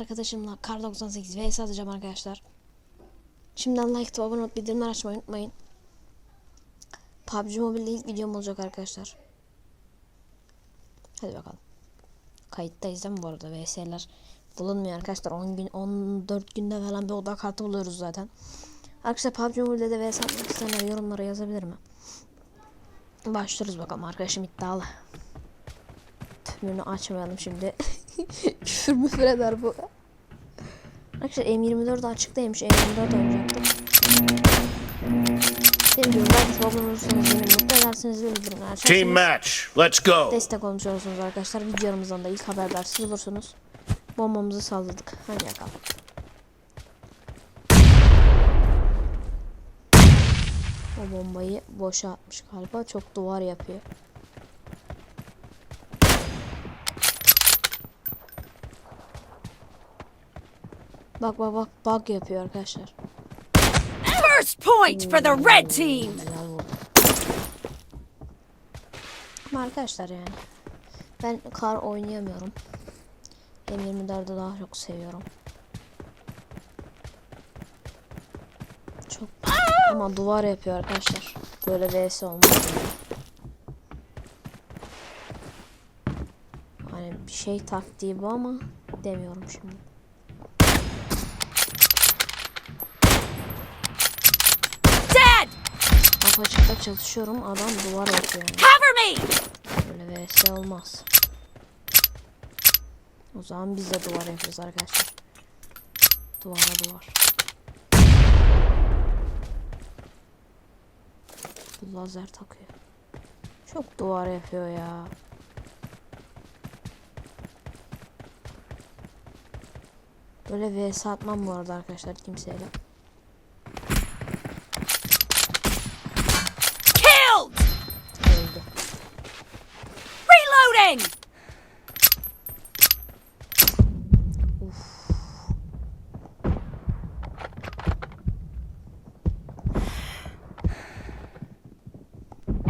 arkadaşımla Kar 98 vs atacağım arkadaşlar. Şimdiden like atıp abone olup bildirimler açmayı unutmayın. PUBG Mobile'de ilk videom olacak arkadaşlar. Hadi bakalım. Kayıttayız değil mi bu arada? VS'ler bulunmuyor arkadaşlar. 10 gün 14 günde falan bir oda kartı buluyoruz zaten. Arkadaşlar PUBG Mobile'de de VS atmak isteyenler yorumlara yazabilir mi? Başlıyoruz bakalım arkadaşım iddialı. Tümünü açmayalım şimdi. Küfür müfür eder bu. Arkadaşlar M24 açıktaymış. M24 oynayacaktım. Dediğim gibi belki olursanız beni mutlu edersiniz ve bildirimler Team açarsınız. match. Let's go. Destek olmuş olursunuz arkadaşlar. Videolarımızdan da ilk haberdar siz olursunuz. Bombamızı salladık. Hadi bakalım. O bombayı boşa atmış galiba. Çok duvar yapıyor. Bak bak bak bug yapıyor arkadaşlar. First point for the red team. Ama arkadaşlar yani ben kar oynayamıyorum. M24'ü daha çok seviyorum. Çok ama duvar yapıyor arkadaşlar. Böyle vs olmaz. Hani bir şey taktiği bu ama demiyorum şimdi. Apaçıkta çalışıyorum adam duvar yapıyor yani. Cover me. Böyle vs olmaz. O zaman biz de duvar yapıyoruz arkadaşlar. Duvara duvar. Bu lazer takıyor. Çok duvar yapıyor ya. Böyle vs atmam bu arada arkadaşlar kimseyle. Reloading.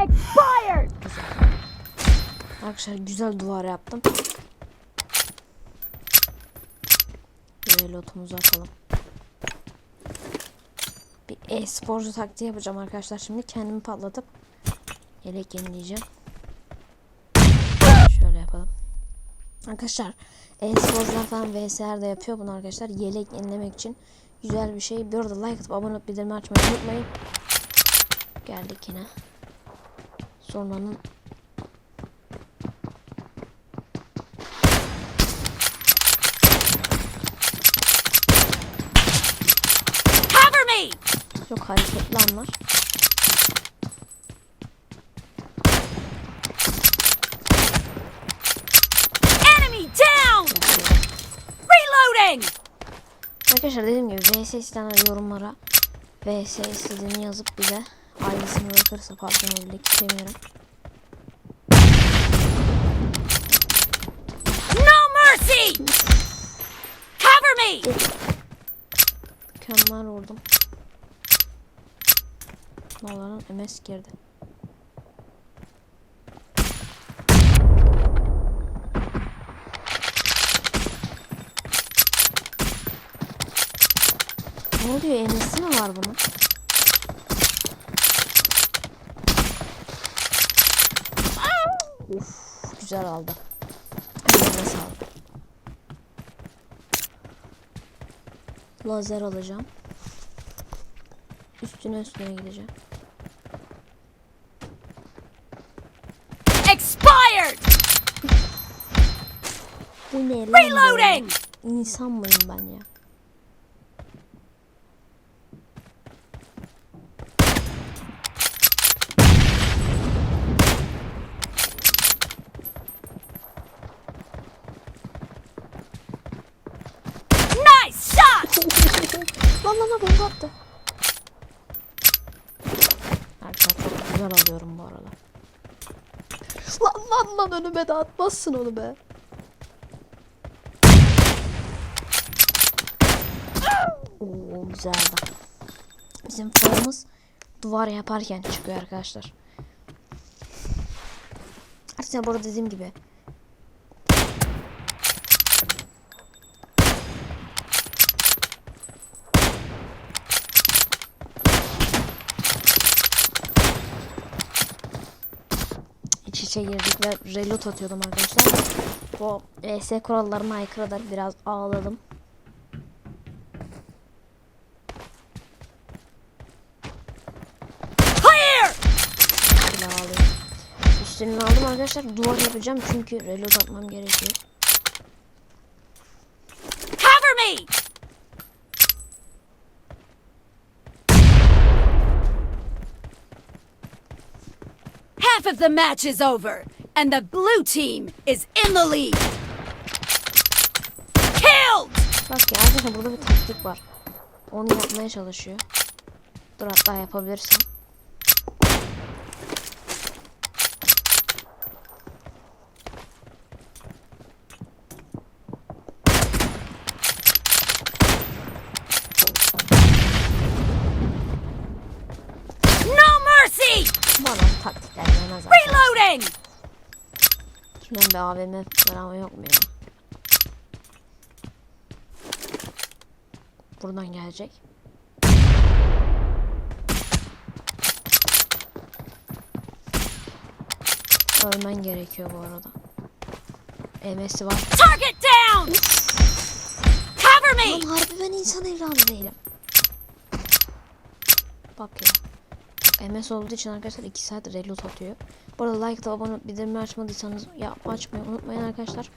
Expired. Arkadaşlar güzel duvar yaptım. Böyle lotumuzu atalım. Bir e-sporcu taktiği yapacağım arkadaşlar. Şimdi kendimi patlatıp yelek yenileyeceğim. Arkadaşlar e-sporcular falan VSR de yapıyor bunu arkadaşlar. Yelek yenilemek için güzel bir şey. Bir arada like atıp abone olup bildirimi açmayı unutmayın. Geldik yine. Sonranın Cover me. Çok hareketli anlar. Enemy down. Reloading. Arkadaşlar dediğim gibi VS isteyenler yorumlara VS istediğini yazıp bize ailesini bırakırsa Mobile'deki istemiyorum. No mercy. Cover me. Mükemmel vurdum. Nolan'ın MS girdi. Ne oluyor? MS'i mi var bunun? Uf, güzel aldı. Eline sağlık. Lazer alacağım. Üstüne üstüne gideceğim. Expired. Bu ne lan? Reloading. İnsan mıyım ben ya? Nice shot. Lan lan lan bomba attı. Arkadaşlar çok güzel alıyorum bu arada. Lan lan lan önüme de atmazsın onu be. Oo güzeldi. Bizim formumuz duvar yaparken çıkıyor arkadaşlar. Aslında bu arada dediğim gibi içe girdik ve reload atıyordum arkadaşlar. Bu VS kurallarına aykırıdır. Biraz ağladım. Ağlıyorum. Üstünü aldım arkadaşlar. Duvar yapacağım çünkü reload atmam gerekiyor. Cover me! Half of the match is over, and the blue team is in the lead. Killed! Bak ya burada bir taktik var. Onu yapmaya çalışıyor. Dur hatta yapabilirsem. No mercy! Bana taktikler yemez arkadaşlar. Reloading! Şundan bir AVM falan yok mu ya? Buradan gelecek. Ölmen gerekiyor bu arada. MS'i var. Target down! Cover me! Lan harbi ben insan evladı değilim. Bak ya. MS olduğu için arkadaşlar 2 saat reload atıyor. Bu arada like da abone bildirimi açmadıysanız ya açmayı unutmayın arkadaşlar.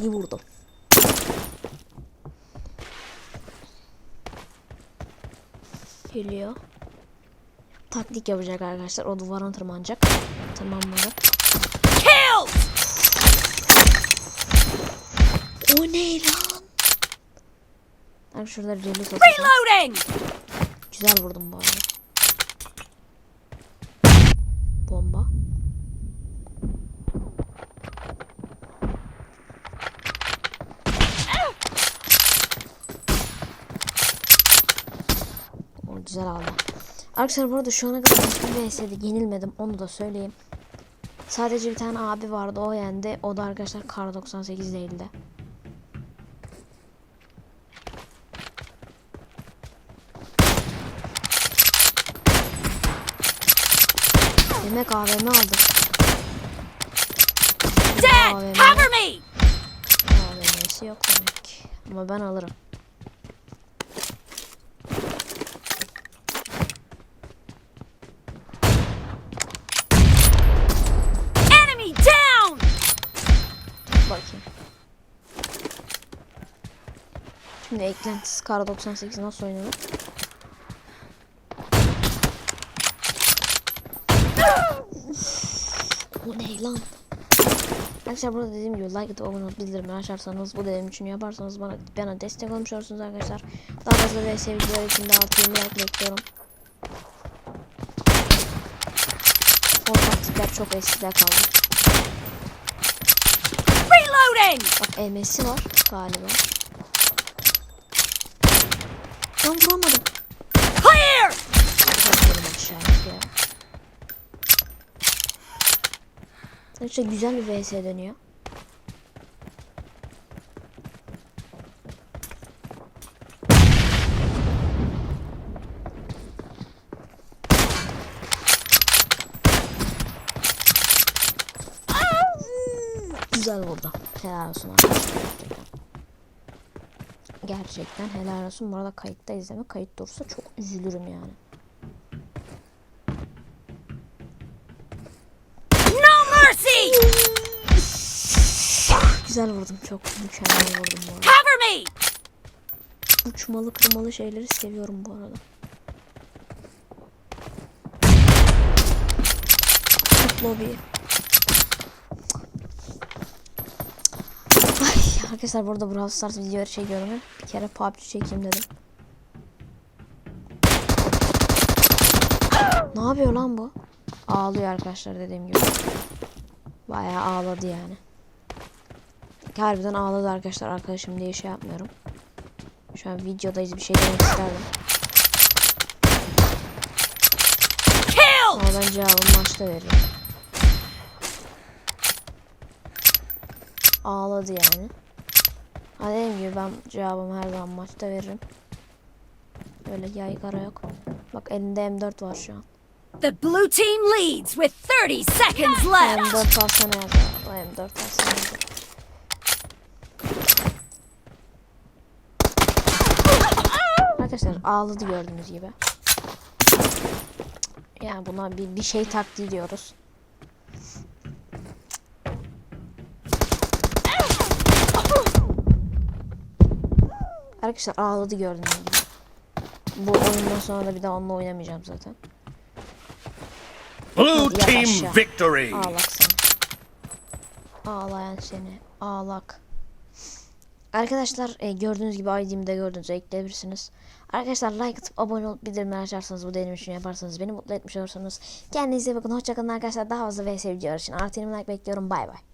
İyi vurdum. Geliyor. Taktik yapacak arkadaşlar. O duvara tırmanacak. Tırmanmadı. Killed! O ne lan? Ben şurada reload atacağım. Reloading! Güzel vurdum bu arada. Bomba. O güzel aldı. Arkadaşlar bu arada şu ana kadar hiçbir VS'de yenilmedim onu da söyleyeyim. Sadece bir tane abi vardı o yendi. O da arkadaşlar Kar 98 değildi. Demek AVM aldık. Dead! AVM, Cover me! AVM'si yok demek. Ama ben alırım. Enemy down! Bakayım. Şimdi eklentisiz Kar 98 nasıl oynanır? Bu ne lan? Arkadaşlar burada dediğim gibi like atıp abone olup bildirimleri açarsanız bu dediğim için yaparsanız bana bana destek olmuş olursunuz arkadaşlar. Daha fazla ve sevgiler için de artı 20 like bekliyorum. O taktikler çok eskide kaldı. Reloading! Bak EMS'i var galiba. Ben vuramadım. Clear! Bakıyorum aşağıya İşte güzel bir vs dönüyor. Güzel vurdu. Helal olsun arkadaşlar. Gerçekten helal olsun. Bu arada kayıtta izleme. Kayıt dursa çok üzülürüm yani. No mercy! Güzel vurdum. Çok mükemmel vurdum bu arada. Cover me! Uçmalı kırmalı şeyleri seviyorum bu arada. Lobby. Ay arkadaşlar burada Brawl Stars video çekiyorum. Bir kere PUBG çekeyim dedim. Ne yapıyor lan bu? Ağlıyor arkadaşlar dediğim gibi. Bayağı ağladı yani. Harbiden ağladı arkadaşlar arkadaşım diye şey yapmıyorum. Şu an videodayız bir şey demek isterdim. Ama ben cevabımı maçta veririm. Ağladı yani. Ha dediğim gibi ben cevabımı her zaman maçta veririm. Öyle yaygara yok. Bak elinde M4 var şu an. The blue team leads with 30 seconds left. M4 alsana yazdı. O M4 alsana yazdı. Arkadaşlar ağladı gördüğünüz gibi. Yani buna bir, bir şey taktiği diyoruz. Arkadaşlar ağladı gördüğünüz gibi. Bu oyundan sonra da bir daha onunla oynamayacağım zaten. Blue Hadi team victory. Ağlak seni. Ağlayan seni. Ağlak. Arkadaşlar e, gördüğünüz gibi ID'mi de gördüğünüzü ekleyebilirsiniz. Arkadaşlar like atıp abone olup bildirimleri açarsanız bu benim için yaparsanız beni mutlu etmiş olursunuz. Kendinize bakın. Hoşçakalın arkadaşlar. Daha fazla VS videolar için artı 20 like bekliyorum. Bay bay.